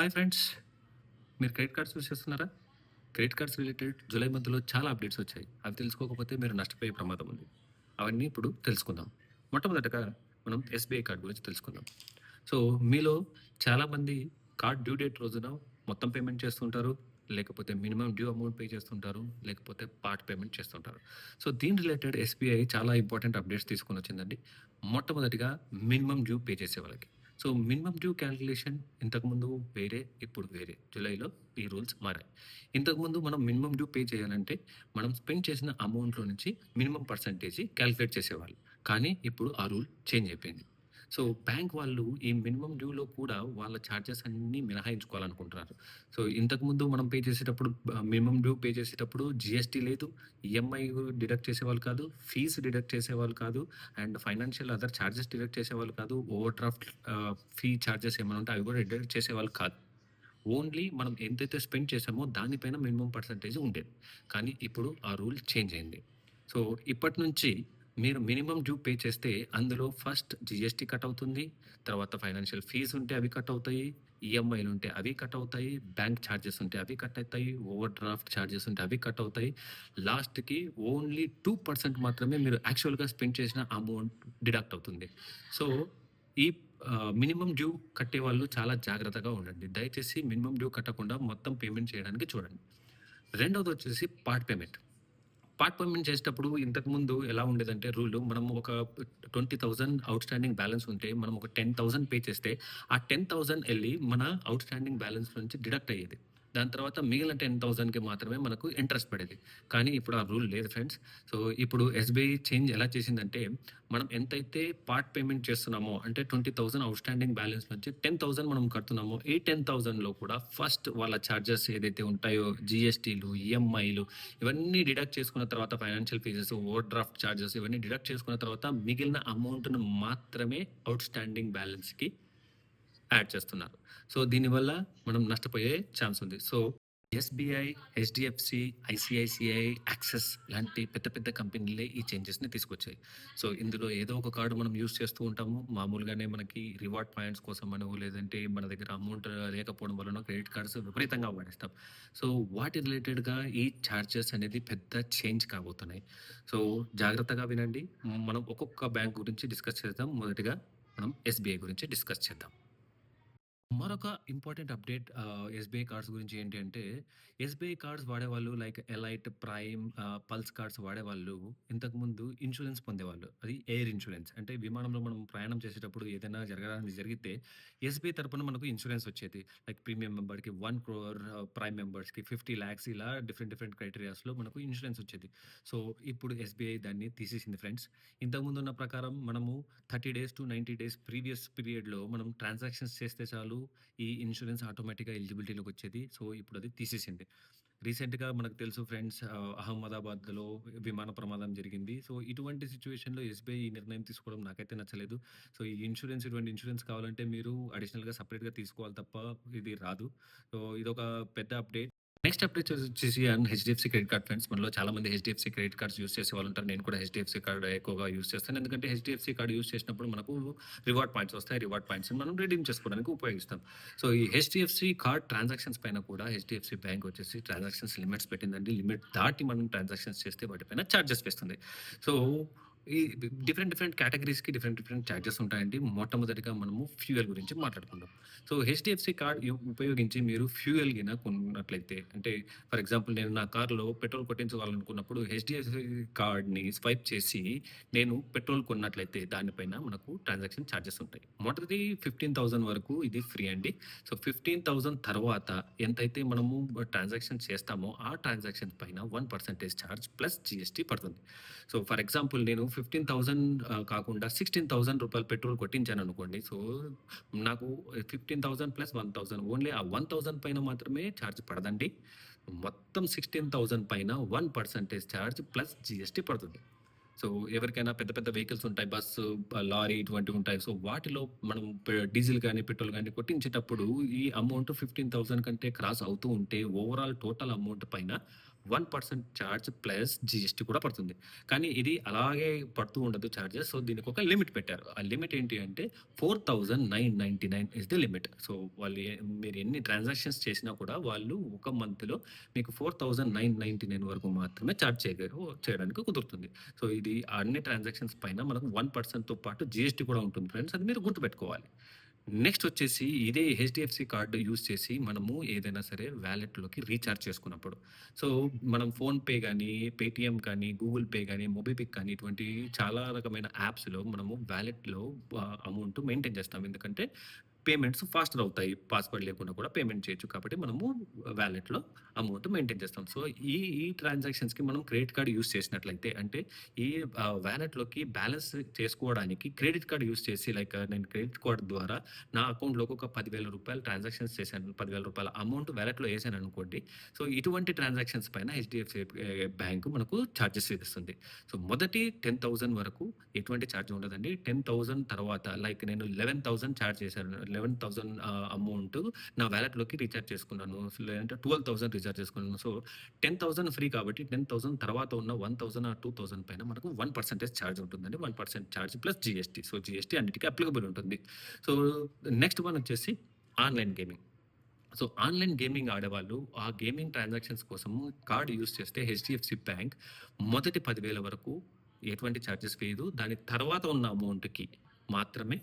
Hi friends మీరు credit cards use చేస్తున్నారా? Credit cards related July మంత్లో చాలా అప్డేట్స్ వచ్చాయి. అవి తెలుసుకోకపోతే మీరు నష్టపోయే ప్రమాదం ఉంది. అవన్నీ ఇప్పుడు తెలుసుకుందాం. మొట్టమొదటగా మనం ఎస్బీఐ కార్డ్ గురించి తెలుసుకుందాం. సో మీలో చాలామంది కార్డ్ డ్యూ డేట్ రోజున మొత్తం పేమెంట్ చేస్తుంటారు. లేకపోతే మినిమం డ్యూ అమౌంట్ పే చేస్తుంటారు. లేకపోతే పార్ట్ పేమెంట్ చేస్తుంటారు. సో దీని రిలేటెడ్ ఎస్బీఐ చాలా ఇంపార్టెంట్ అప్డేట్స్ తీసుకుని వచ్చిందండి. మొట్టమొదటిగా మినిమం డ్యూ పే చేసే వాళ్ళకి. సో మినిమం డ్యూ క్యాలిక్యులేషన్ ఇంతకుముందు వేరే ఇప్పుడు వేరే. జూలైలో ఈ రూల్స్ మారాయి. ఇంతకుముందు మనం మినిమం డ్యూ పే చేయాలంటే మనం స్పెండ్ చేసిన అమౌంట్లో నుంచి మినిమం పర్సంటేజ్ క్యాలిక్యులేట్ చేసేవాళ్ళు. కానీ ఇప్పుడు ఆ రూల్ చేంజ్ అయిపోయింది. సో బ్యాంక్ వాళ్ళు ఈ మినిమం డ్యూలో కూడా వాళ్ళ ఛార్జెస్ అన్నీ మినహాయించుకోవాలనుకుంటున్నారు. సో ఇంతకుముందు మనం పే చేసేటప్పుడు మినిమం డ్యూ పే చేసేటప్పుడు జిఎస్టీ లేదు ఈఎంఐ డిడక్ట్ చేసేవాళ్ళు కాదు ఫీజు డిడక్ట్ చేసేవాళ్ళు కాదు and financial other charges deduct చేసేవాళ్ళు కాదు ఓవర్ డ్రాఫ్ట్ ఫీ ఛార్జెస్ ఏమైనా ఉంటే అవి కూడా డిడక్ట్ చేసేవాళ్ళు కాదు. ఓన్లీ మనం ఎంతైతే స్పెండ్ చేసామో దానిపైన మినిమం పర్సంటేజ్ ఉండేది. కానీ ఇప్పుడు ఆ రూల్ చేంజ్ అయింది. సో ఇప్పటి నుంచి మీరు మినిమం డ్యూ పే చేస్తే అందులో ఫస్ట్ జిఎస్టీ కట్ అవుతుంది తర్వాత ఫైనాన్షియల్ ఫీజు ఉంటే అవి కట్ అవుతాయి ఈఎంఐలు ఉంటే అవి కట్ అవుతాయి బ్యాంక్ ఛార్జెస్ ఉంటే అవి కట్ అవుతాయి ఓవర్ డ్రాఫ్ట్ ఛార్జెస్ ఉంటే అవి కట్ అవుతాయి. లాస్ట్కి ఓన్లీ టూ పర్సెంట్ మాత్రమే మీరు యాక్చువల్గా స్పెండ్ చేసిన అమౌంట్ డిడక్ట్ అవుతుంది. సో ఈ మినిమం డ్యూ కట్టే వాళ్ళు చాలా జాగ్రత్తగా ఉండండి. దయచేసి మినిమం డ్యూ కట్టకుండా మొత్తం పేమెంట్ చేయడానికి చూడండి. రెండవది వచ్చేసి పార్ట్ పేమెంట్ పార్ట్ పేమెంట్ చేసేటప్పుడు ఇంతకుముందు ఎలా ఉండేదంటే రూల్ మనం ఒక twenty thousand outstanding balance ఉంటే మనం ఒక టెన్ థౌసండ్ పే చేస్తే ఆ టెన్ థౌసండ్ వెళ్ళి మన అవుట్ స్టాండింగ్ బ్యాలెన్స్ నుంచి డిడక్ట్ అయ్యేది. దాని తర్వాత మిగిలిన టెన్ థౌసండ్కి మాత్రమే మనకు ఇంట్రెస్ట్ పడేది. కానీ ఇప్పుడు ఆ రూల్ లేదు ఫ్రెండ్స్. సో ఇప్పుడు ఎస్బీఐ చేంజ్ ఎలా చేసిందంటే మనం ఎంతైతే పార్ట్ పేమెంట్ చేస్తున్నామో అంటే twenty thousand outstanding balance నుంచి టెన్ థౌసండ్ మనం కడుతున్నామో ఈ టెన్ థౌసండ్లో కూడా ఫస్ట్ వాళ్ళ ఛార్జెస్ ఏదైతే ఉంటాయో జిఎస్టీలు ఈఎంఐలు ఇవన్నీ డిడక్ట్ చేసుకున్న తర్వాత financial fees overdraft charges ఇవన్నీ డిడక్ట్ చేసుకున్న తర్వాత మిగిలిన అమౌంట్ను మాత్రమే అవుట్ స్టాండింగ్ బ్యాలెన్స్కి యాడ్ చేస్తున్నారు. సో దీనివల్ల మనం నష్టపోయే ఛాన్స్ ఉంది. So SBI HDFC ICICI Axis లాంటి పెద్ద పెద్ద కంపెనీలే ఈ చేంజెస్ని తీసుకొచ్చాయి. సో ఇందులో ఏదో ఒక కార్డు మనం యూస్ చేస్తూ ఉంటాము. మామూలుగానే మనకి రివార్డ్ పాయింట్స్ కోసం అనో లేదంటే మన దగ్గర అమౌంట్ లేకపోవడం వలన క్రెడిట్ కార్డ్స్ విపరీతంగా వాడేస్తాం. సో వాటి రిలేటెడ్గా ఈ ఛార్జెస్ అనేది పెద్ద చేంజ్ కాబోతున్నాయి. సో జాగ్రత్తగా వినండి. మనం ఒక్కొక్క బ్యాంక్ గురించి డిస్కస్ చేద్దాం. మొదటిగా మనం ఎస్బీఐ గురించి డిస్కస్ చేద్దాం. మరొక ఇంపార్టెంట్ అప్డేట్ ఎస్బీఐ కార్డ్స్ గురించి ఏంటి అంటే ఎస్బీఐ కార్డ్స్ వాడేవాళ్ళు like Elite Prime Pulse cards వాడేవాళ్ళు ఇంతకుముందు ఇన్సూరెన్స్ పొందేవాళ్ళు. అది ఎయిర్ ఇన్సూరెన్స్ అంటే విమానంలో మనం ప్రయాణం చేసేటప్పుడు ఏదైనా జరగడానికి జరిగితే ఎస్బీఐ తరపున మనకు ఇన్సూరెన్స్ వచ్చేది. లైక్ ప్రీమియం మెంబర్కి వన్ క్రోర్ ప్రైమ్ మెంబర్స్కి ఫిఫ్టీ ల్యాక్స్ ఇలా డిఫరెంట్ డిఫరెంట్ క్రైటీరియాస్లో మనకు ఇన్సూరెన్స్ వచ్చేది. సో ఇప్పుడు ఎస్బీఐ దాన్ని తీసేసింది ఫ్రెండ్స్. ఇంతకుముందు ఉన్న ప్రకారం మనము thirty days to ninety days previous పీరియడ్లో మనం ట్రాన్సాక్షన్స్ చేస్తే చాలు ఈ ఇన్సూరెన్స్ ఆటోమేటిక్గా ఎలిజిబిలిటీలోకి వచ్చేది సో ఇప్పుడు అది తీసేసింది. రీసెంట్గా మనకు తెలుసు ఫ్రెండ్స్ అహ్మదాబాద్లో విమాన ప్రమాదం జరిగింది. సో ఇటువంటి సిచ్యువేషన్లో ఎస్బీఐ ఈ నిర్ణయం తీసుకోవడం నాకైతే నచ్చలేదు. సో ఈ ఇన్సూరెన్స్ ఇటువంటి ఇన్సూరెన్స్ కావాలంటే మీరు అడిషనల్గా సపరేట్గా తీసుకోవాలి తప్ప ఇది రాదు. సో ఇది ఒక పెద్ద అప్డేట్. నెక్స్ట్ అప్డేట్ వచ్చేసి and HDFC credit card friends. మనలో చాలా మంది హెచ్డిఎఫ్సి క్రెడిట్ కార్డ్స్ యూస్ చేసే వాళ్ళు ఉంటారు. నేను కూడా హెచ్డిఎఫ్సి కార్డ్ ఎక్కువగా యూస్ చేస్తాను. ఎందుకంటే హెచ్డిఎఫ్సి కార్డ్ యూస్ చేసినప్పుడు మనకు రివార్డ్ పాయింట్స్ వస్తాయి. రివార్డ్ పాయింట్స్ మనం రిడీమ్ చేసుకోవడానికి ఉపయోగిస్తాం. సో ఈ హెచ్డిఎఫ్సి కార్డ్ ట్రాన్సాక్షన్స్ పైన కూడా హెచ్డిఎఫ్సి బ్యాంక్ వచ్చేసి ట్రాన్సాక్షన్స్ లిమిట్స్ పెట్టిందండి. లిమిట్ దాటి మనం ట్రాన్సాక్షన్స్ చేస్తే వాటిపైన ఛార్జెస్ వేస్తుంది. సో ఈ డిఫరెంట్ డిఫరెంట్ కేటగిరీస్కి డిఫరెంట్ డిఫరెంట్ ఛార్జెస్ ఉంటాయండి. మొట్టమొదటిగా మనము ఫ్యూయల్ గురించి మాట్లాడుకుందాం. సో హెచ్డిఎఫ్సి కార్డ్ ఉపయోగించి మీరు ఫ్యూయల్ గిన కొన్నట్లయితే అంటే ఫర్ ఎగ్జాంపుల్ నేను నా కార్లో పెట్రోల్ కొట్టించుకోవాలనుకున్నప్పుడు హెచ్డిఎఫ్సి కార్డ్ని స్వైప్ చేసి నేను పెట్రోల్ కొన్నట్లయితే దానిపైన మనకు ట్రాన్సాక్షన్ ఛార్జెస్ ఉంటాయి. మొదటిది ఫిఫ్టీన్ థౌసండ్ వరకు ఇది ఫ్రీ అండి. సో ఫిఫ్టీన్ థౌసండ్ తర్వాత ఎంతైతే మనము ట్రాన్సాక్షన్ చేస్తామో ఆ ట్రాన్సాక్షన్ పైన one percentage charge plus GST పడుతుంది. సో ఫర్ ఎగ్జాంపుల్ నేను ఫిఫ్టీన్ థౌసండ్ కాకుండా సిక్స్టీన్ థౌసండ్ రూపాయలు పెట్రోల్ కొట్టించాను అనుకోండి సో నాకు fifteen thousand plus one thousand only ఆ వన్ థౌసండ్ పైన మాత్రమే ఛార్జ్ పడదండి. మొత్తం సిక్స్టీన్ థౌసండ్ పైన one percentage charge plus GST పడుతుంది. సో ఎవరికైనా పెద్ద పెద్ద వెహికల్స్ ఉంటాయి బస్సు లారీ ఇటువంటివి ఉంటాయి. సో వాటిలో మనం డీజిల్ కానీ పెట్రోల్ కానీ కొట్టించేటప్పుడు ఈ అమౌంట్ ఫిఫ్టీన్ థౌసండ్ కంటే క్రాస్ అవుతూ ఉంటే ఓవరాల్ టోటల్ అమౌంట్ పైన one percent charge plus GST కూడా పడుతుంది. కానీ ఇది అలాగే పడుతూ ఉండదు ఛార్జెస్ సో, దీనికి ఒక లిమిట్ పెట్టారు. ఆ లిమిట్ ఏంటి అంటే four thousand nine ninety nine is the limit. So, వాళ్ళు మీరు ఎన్ని ట్రాన్సాక్షన్స్ చేసినా కూడా వాళ్ళు ఒక మంత్‌లో మీకు 4999 వరకు మాత్రమే ఛార్జ్ చేయగలరు చేయడానికి కుదురుతుంది. సో, ఇది అన్ని ట్రాన్సాక్షన్స్ పైన మనకు వన్ పర్సెంట్తో పాటు జిఎస్టీ కూడా ఉంటుంది ఫ్రెండ్స్. అది మీరు గుర్తుపెట్టుకోవాలి. నెక్స్ట్ వచ్చేసి ఇదే హెచ్‌డిఎఫ్‌సి కార్డు యూజ్ చేసి మనము ఏదైనా సరే వ్యాలెట్లోకి రీఛార్జ్ చేసుకున్నప్పుడు. సో, మనం ఫోన్‌పే కానీ పేటీఎం కానీ, గూగుల్ పే కానీ మొబిక్విక్ కానీ ఇటువంటి చాలా రకమైన యాప్స్‌లో మనము వ్యాలెట్లో అమౌంట్ మెయింటైన్ చేస్తాం. ఎందుకంటే పేమెంట్స్ ఫాస్టర్ అవుతాయి. పాస్‌వర్డ్ లేకుండా కూడా పేమెంట్ చేయొచ్చు. కాబట్టి మనము వ్యాలెట్లో అమౌంట్ మెయింటైన్ చేస్తాం. సో, ఈ ఈ ట్రాన్సాక్షన్స్‌కి మనం క్రెడిట్ కార్డ్ యూజ్ చేసినట్లయితే అంటే ఈ వ్యాలెట్లోకి బ్యాలెన్స్ చేసుకోవడానికి క్రెడిట్ కార్డ్ యూస్ చేసి లైక్ నేను క్రెడిట్ కార్డ్ ద్వారా నా అకౌంట్‌లోకి ఒక పదివేల రూపాయలు ట్రాన్సాక్షన్స్ చేశాను. పదివేల రూపాయల అమౌంట్ వ్యాలెట్లో వేసాను అనుకోండి సో, ఇటువంటి ట్రాన్సాక్షన్స్ పైన హెచ్‌డిఎఫ్‌సి బ్యాంకు బ్యాంక్ మనకు చార్జెస్ విధిస్తుంది. సో, మొదటి 10,000 వరకు ఎటువంటి ఛార్జ్ ఉండదండి. 10,000 తర్వాత లైక్ నేను లెవెన్ థౌసండ్ ఛార్జ్ చేశాను. లెవెన్ థౌసండ్ అమౌంట్ నా వ్యాలెట్లోకి రీఛార్జ్ చేసుకున్నాను. లేదంటే ట్వెల్వ్ థౌసండ్ రీఛార్జ్ చేసుకున్నాను. సో, 10,000 ఫ్రీ కాబట్టి 10,000 తర్వాత ఉన్న 1,000 ఆర్ 2,000 పైన మనకు వన్ పర్సెంటేజ్ ఛార్జ్ ఉంటుందండి. One percent charge plus GST so, GST అన్నిటికీ అప్లికబుల్ ఉంటుంది. సో, నెక్స్ట్ వన్ వచ్చేసి online gaming. So, online gaming ఆడేవాళ్ళు ఆ గేమింగ్ ట్రాన్సాక్షన్స్ కోసం కార్డు యూజ్ చేస్తే హెచ్‌డిఎఫ్‌సి బ్యాంక్ మొదటి పదివేల వరకు ఎటువంటి ఛార్జెస్ వేయదు. దాని తర్వాత ఉన్న అమౌంట్‌కి మాత్రమే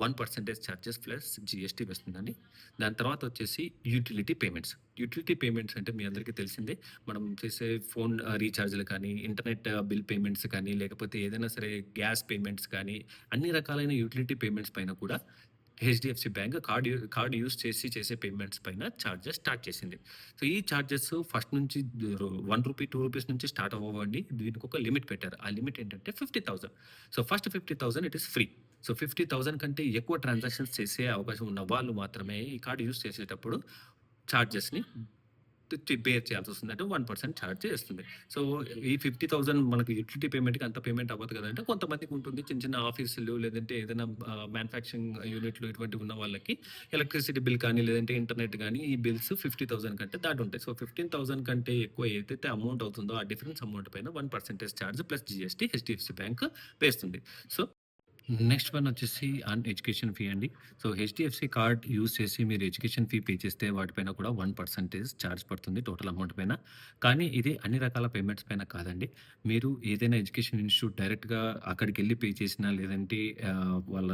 one percentage charges plus GST వేస్తుందండి. దాని తర్వాత వచ్చేసి యూటిలిటీ పేమెంట్స్. యుటిలిటీ పేమెంట్స్ అంటే మీ అందరికీ తెలిసిందే. మనం చేసే ఫోన్ రీఛార్జ్లు కానీ, ఇంటర్నెట్ బిల్ పేమెంట్స్ కానీ, లేకపోతే ఏదైనా సరే గ్యాస్ పేమెంట్స్ కానీ, అన్ని రకాలైన యుటిలిటీ పేమెంట్స్ పైన కూడా HDFC bank card card use చేసి చేసే పేమెంట్స్ పైన ఛార్జెస్ స్టార్ట్ చేసింది. సో, ఈ చార్జెస్ ఫస్ట్ నుంచి వన్ రూపీ, టూ రూపీస్ నుంచి స్టార్ట్ అవ్వండి దీనికి ఒక లిమిట్ పెట్టారు. ఆ లిమిట్ ఏంటంటే 50,000 so, first 50,000 it is free. So, 50,000 కంటే ఎక్కువ ట్రాన్సాక్షన్స్ చేసే అవకాశం ఉన్న వాళ్ళు మాత్రమే ఈ కార్డు యూజ్ చేసేటప్పుడు చార్జెస్‌ని పేర్ చేయాల్సి వస్తుంది అంటే వన్ పర్సెంట్ ఛార్జ్ చేస్తుంది. సో, ఈ 50,000 మనకి యూటిలిటీ పేమెంట్‌కి అంత పేమెంట్ అవ్వదు కదంటే కొంతమందికి ఉంటుంది. చిన్న చిన్న ఆఫీసులు లేదంటే ఏదైనా మ్యానుఫ్యాక్చరింగ్ యూనిట్లు ఇటువంటివి ఉన్న వాళ్ళకి ఎలక్ట్రిసిటీ బిల్ కానీ, లేదంటే ఇంటర్నెట్ కానీ ఈ బిల్స్ 50,000 కంటే దాటుంటాయి. సో, 15,000 కంటే ఎక్కువ ఏదైతే అమౌంట్ అవుతుందో ఆ డిఫరెన్స్ అమౌంట్ పైన one percentage charge plus GST HDFC bank వేస్తుంది. సో, నెక్స్ట్ వన్ వచ్చేసి ఆన్ ఎడ్యుకేషన్ ఫీ అండి. సో, హెచ్‌డిఎఫ్‌సి కార్డ్ యూజ్ చేసి మీరు ఎడ్యుకేషన్ ఫీ పే చేస్తే వాటిపైన కూడా వన్ పర్సెంటేజ్ చార్జ్ పడుతుంది టోటల్ అమౌంట్ పైన. కానీ ఇది అన్ని రకాల పేమెంట్స్ పైన కాదండి. మీరు ఏదైనా ఎడ్యుకేషన్ ఇన్‌స్టిట్యూట్ డైరెక్ట్‌గా అక్కడికి వెళ్ళి పే చేసినా లేదంటే వాళ్ళ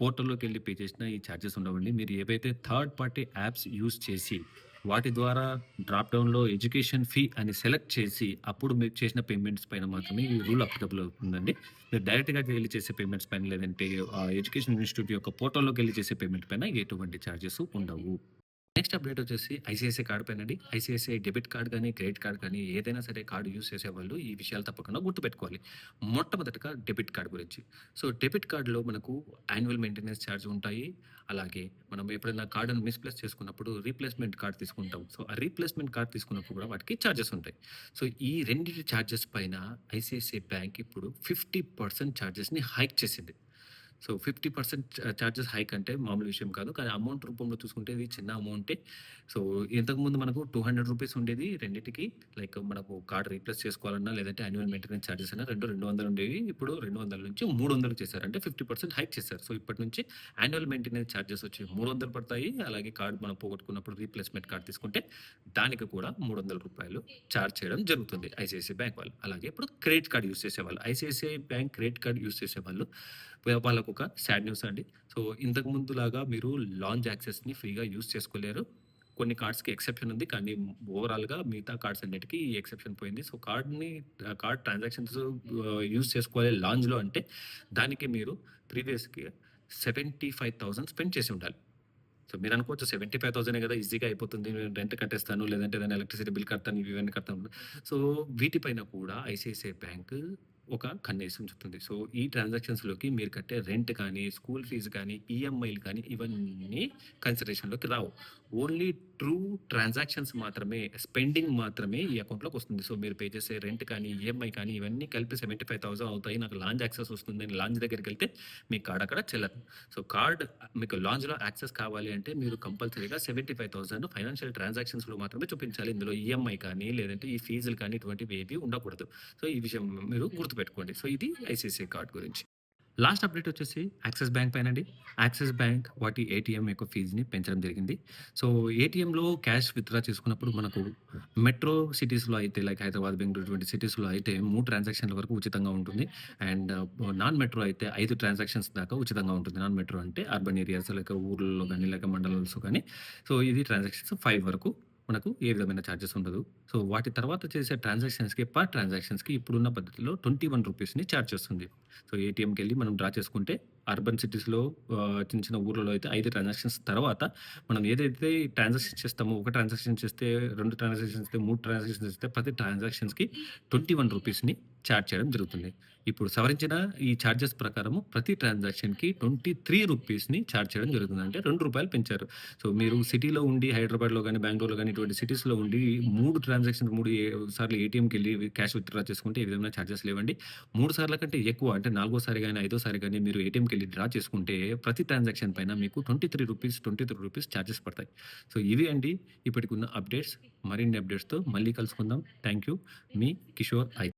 పోర్టల్లోకి వెళ్ళి పే చేసినా ఈ చార్జెస్ ఉండవండి. మీరు ఏవైతే థర్డ్ పార్టీ యాప్స్ యూజ్ చేసి వాటి ద్వారా డ్రాప్ డౌన్‌లో ఎడ్యుకేషన్ ఫీ అని సెలెక్ట్ చేసి అప్పుడు మీరు చేసిన పేమెంట్స్ పైన మాత్రమే ఈ రూల్ అప్లికబుల్ అవుతుందండి. మీరు డైరెక్ట్‌గా వెళ్ళి చేసే పేమెంట్స్ పైన లేదంటే ఎడ్యుకేషన్ ఇన్‌స్టిట్యూట్ యొక్క పోర్టల్లోకి వెళ్ళి చేసే పేమెంట్ పైన ఎటువంటి ఛార్జెస్ ఉండవు. నెక్స్ట్ అప్డేట్ వచ్చేసి ఐసీఐసీఐ కార్డు పైనండి. ఐసీఐసీఐ డెబిట్ కార్డ్ కానీ క్రెడిట్ కార్డ్ కానీ ఏదైనా సరే కార్డ్ యూజ్ చేసేవాళ్ళు ఈ విషయాలు తప్పకుండా గుర్తుపెట్టుకోవాలి. మొట్టమొదటగా డెబిట్ కార్డ్ గురించి. సో, డెబిట్ కార్డ్‌లో మనకు యాన్యువల్ మెయింటెనెన్స్ ఛార్జ్ ఉంటాయి. అలాగే మనం ఎప్పుడైనా కార్డును మిస్‌ప్లేస్ చేసుకున్నప్పుడు రీప్లేస్‌మెంట్ కార్డ్ తీసుకుంటాం. సో, ఆ రీప్లేస్‌మెంట్ కార్డ్ తీసుకున్నప్పుడు కూడా వాటికి ఛార్జెస్ ఉంటాయి. సో, ఈ రెండింటి ఛార్జెస్ పైన ఐసీఐసీఐ బ్యాంక్ ఇప్పుడు ఫిఫ్టీ పర్సెంట్ ఛార్జెస్ని హైక్ చేసింది. So, fifty percent charges hike అంటే మామూలు విషయం కాదు. కానీ అమౌంట్ రూపంలో చూసుకుంటే ఇది చిన్న అమౌంటే. సో, ఇంతకుముందు మనకు టూ హండ్రెడ్ రూపీస్ ఉండేది రెండింటికి లైక్ మనకు కార్డ్ రీప్లేస్ చేసుకోవాలన్నా లేదంటే యాన్యువల్ మెయింటెనెన్స్ చార్జెస్ అయినా రెండు 200 ఉండేవి. ఇప్పుడు 200 నుంచి 300 చేశారు. అంటే 50% హైక్ చేశారు. సో, ఇప్పటి నుంచి యాన్యువల్ మెయింటెనెన్స్ ఛార్జెస్ వచ్చి 300 పడతాయి. అలాగే కార్డ్ మనం పోగొట్టుకున్నప్పుడు రీప్లేస్‌మెంట్ కార్డ్ తీసుకుంటే దానికి కూడా మూడు వందల రూపాయలు ఛార్జ్ చేయడం జరుగుతుంది ఐసిఐసిఐ బ్యాంక్ వాళ్ళు. అలాగే ఇప్పుడు క్రెడిట్ కార్డ్ యూస్ చేసేవాళ్ళు. ICICI bank credit card use చేసేవాళ్ళు వాళ్ళకు ఒక సాడ్ న్యూస్ అండి. సో, ఇంతకు ముందులాగా మీరు లాంజ్ యాక్సెస్‌ని ఫ్రీగా యూజ్ చేసుకోలేరు. కొన్ని కార్డ్స్‌కి ఎక్సెప్షన్ ఉంది. కానీ ఓవరాల్‌గా మిగతా కార్డ్స్ అన్నిటికీ ఈ ఎక్సెప్షన్ పోయింది. సో, కార్డ్‌ని కార్డ్ ట్రాన్సాక్షన్స్ యూజ్ చేసుకోవాలి లాంజ్‌లో అంటే దానికి మీరు ప్రీవియస్‌కి 75,000 స్పెండ్ చేసి ఉండాలి. సో, మీరు అనుకోవచ్చు 75,000 కదా! ఈజీగా అయిపోతుంది. నేను రెంట్ కట్టేస్తాను. లేదంటే ఏదైనా ఎలక్ట్రిసిటీ బిల్ కడతాను. ఇవన్నీ కడతాను. సో, వీటిపైన కూడా ఐసిఐసిఐ బ్యాంక్ ఒక కన్నేసి ఉంచుతుంది. సో, ఈ ట్రాన్సాక్షన్స్‌లోకి మీరు కట్టే రెంట్ కానీ, స్కూల్ ఫీస్ కానీ, ఈఎంఐలు కానీ ఇవన్నీ కన్సిడరేషన్‌లోకి రావు. ఓన్లీ ట్రూ ట్రాన్సాక్షన్స్ మాత్రమే, స్పెండింగ్ మాత్రమే ఈ అకౌంట్‌లోకి వస్తుంది. సో, మీరు పే చేసే రెంట్ కానీ, ఈఎంఐ కానీ ఇవన్నీ కలిపి 75,000 అవుతాయి. నాకు లాంజ్ యాక్సెస్ వస్తుందని లాంజ్ దగ్గరికెళ్తే మీ కార్డ్ అక్కడ చెల్లదు. సో, కార్డ్ మీకు లాంజ్‌లో యాక్సెస్ కావాలి అంటే మీరు కంపల్సరీగా 75,000 ఫైనాన్షియల్ ట్రాన్సాక్షన్స్‌లో మాత్రమే చూపించాలి. ఇందులో ఈఎంఐ కానీ, లేదంటే ఈ ఫీజులు కానీ ఇటువంటివి ఏవి ఉండకూడదు. సో, ఈ విషయం మీరు గుర్తుపెట్టుకోండి. సో, ఇది ఐసీఐసీఐ కార్డ్ గురించి. లాస్ట్ అప్డేట్ వచ్చేసి యాక్సిస్ బ్యాంక్ పైన అండి యాక్సిస్ బ్యాంక్ వాటి ఏటీఎం యొక్క ఫీజుని పెంచడం జరిగింది. సో, ఏటీఎంలో క్యాష్ విత్‌డ్రా చేసుకున్నప్పుడు మనకు మెట్రో సిటీస్‌లో అయితే లైక్ హైదరాబాద్, బెంగళూరు ట్వంటీ సిటీస్‌లో అయితే మూడు ట్రాన్సాక్షన్‌ల వరకు ఉచితంగా ఉంటుంది. అండ్ నాన్ మెట్రో అయితే ఐదు ట్రాన్సాక్షన్స్ దాకా ఉచితంగా ఉంటుంది. నాన్ మెట్రో అంటే అర్బన్ ఏరియాస్ లేక ఊర్లలో కానీ లేక మండలాల్స్‌లో కానీ సో, ఇది ట్రాన్సాక్షన్స్ ఫైవ్ వరకు మనకు ఏ విధమైన చార్జెస్ ఉండదు. సో, వాటి తర్వాత చేసే ట్రాన్సాక్షన్స్‌కి పర్ ట్రాన్సాక్షన్స్‌కి ఇప్పుడున్న పద్ధతిలో ట్వంటీ వన్ రూపీస్ని ఛార్జ్ చేస్తుంది. సో, ఏటీఎంకి వెళ్ళి మనం డ్రా చేసుకుంటే అర్బన్ సిటీస్‌లో చిన్న చిన్న ఊర్లలో అయితే ఐదు ట్రాన్సాక్షన్స్ తర్వాత మనం ఏదైతే ట్రాన్సాక్షన్ చేస్తామో, ఒక ట్రాన్సాక్షన్ చేస్తే, రెండు ట్రాన్సాక్షన్స్ చేస్తే, మూడు ట్రాన్సాక్షన్స్ చేస్తే ప్రతి ట్రాన్సాక్షన్స్‌కి ట్వంటీ వన్ రూపీస్ని ఛార్జ్ చేయడం జరుగుతుంది. ఇప్పుడు సవరించిన ఈ ఛార్జెస్ ప్రకారము ప్రతి ట్రాన్సాక్షన్‌కి ట్వంటీ త్రీ రూపీస్ని ఛార్జ్ చేయడం జరుగుతుంది. అంటే రెండు రూపాయలు పెంచారు. సో, మీరు సిటీలో ఉండి హైదరాబాద్‌లో కానీ బెంగళూరులో కానీ ఇటువంటి సిటీస్‌లో ఉండి మూడు ట్రాన్సాక్షన్ మూడు ఏ సార్లు ఏటీఎంకెళ్ళి క్యాష్ విత్‌డ్రా చేసుకుంటే ఏ విధమైన ఛార్జెస్ లేవండి. మూడు సార్ల కంటే ఎక్కువ అంటే నాలుగోసారి కానీ ఐదోసారి కానీ మీరు ఏటీఎంకి వెళ్ళి డ్రా చేసుకుంటే ప్రతి ట్రాన్సాక్షన్ పైన మీకు twenty three rupees twenty three rupees charges పడతాయి. సో, ఇవి అండి ఇప్పటికున్న అప్డేట్స్. మరిన్ని అప్డేట్స్‌తో మళ్ళీ కలుసుకుందాం. Thank you. Me Kishore I.